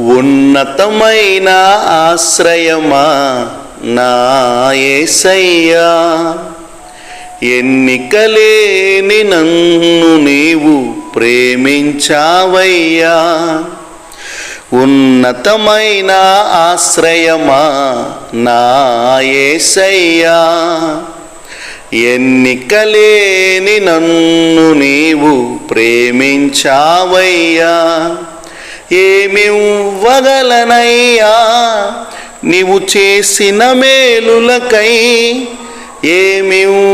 ఉన్నతమైన ఆశ్రయమా? నాయసయ్యా ఎన్నికలేని నన్ను నీవు ప్రేమించావయ్యా. ఉన్నతమైన ఆశ్రయమా? నాయసయ్యా ఎన్నికలేని నన్ను నీవు ప్రేమించావయ్యా. ఏమివ్వగలనయ్యా? నీవు చేసిన మేలులకై ఏమివ్వగలనయ్యా?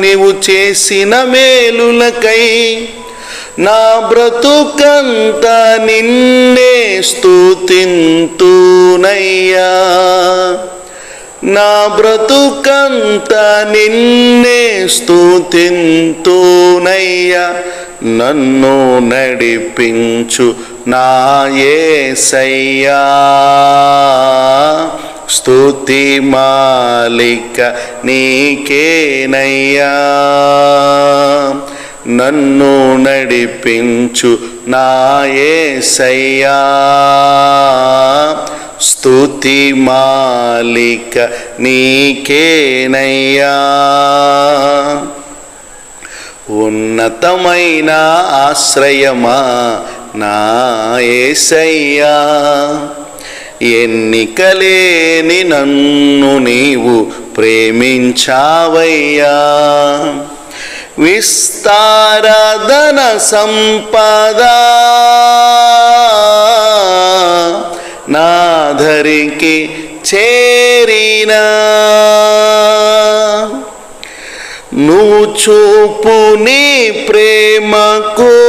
నీవు చేసిన మేలులకై నా బ్రతుకంత నిన్నే స్తుతింతునయ్యా. నా బ్రతుకంత నిన్నే స్తుతింతునయ్యా. నన్ను నడిపించు నా ఏసయ్యా. స్తుతి మాలిక నీకేనయ్యా. నన్ను నడిపించు నా ఏసయ్యా. స్తుతి మాలిక నీకేనయ్యా. ఉన్నతమైన ఆశ్రయమా నాయసయ్యా ఎన్నికలేని నన్ను నీవు ప్రేమించావయ్యా. విస్తారదన సంపదా. చేరినా. నువ్వు చూపు నీ ప్రేమకు.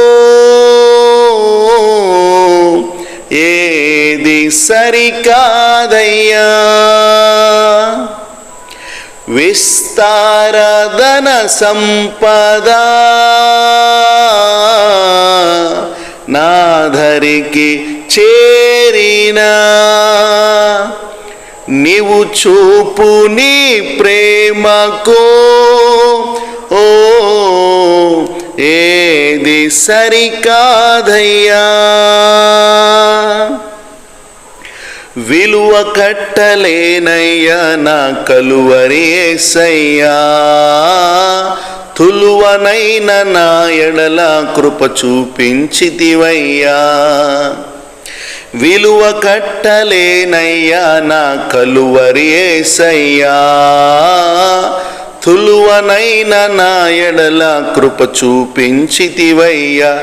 ఏది సరికాదయ్యా. విస్తారదన సంపద. నాధరికి చేరినా. నీవు చూపు నీ ప్రేమకో. ఓ ఏది సరికాదయ్యా? విలువ కట్టలేనయ్యా నా కలువరి ఏసయ్యా తులువనైన నా ఎడల కృప చూపించితివయ్యా. విలువ కట్టలేనయ్యా నా కలువరి ఏసయ్యా. తులువనైన నా ఎడల కృప చూపించితివయ్యా.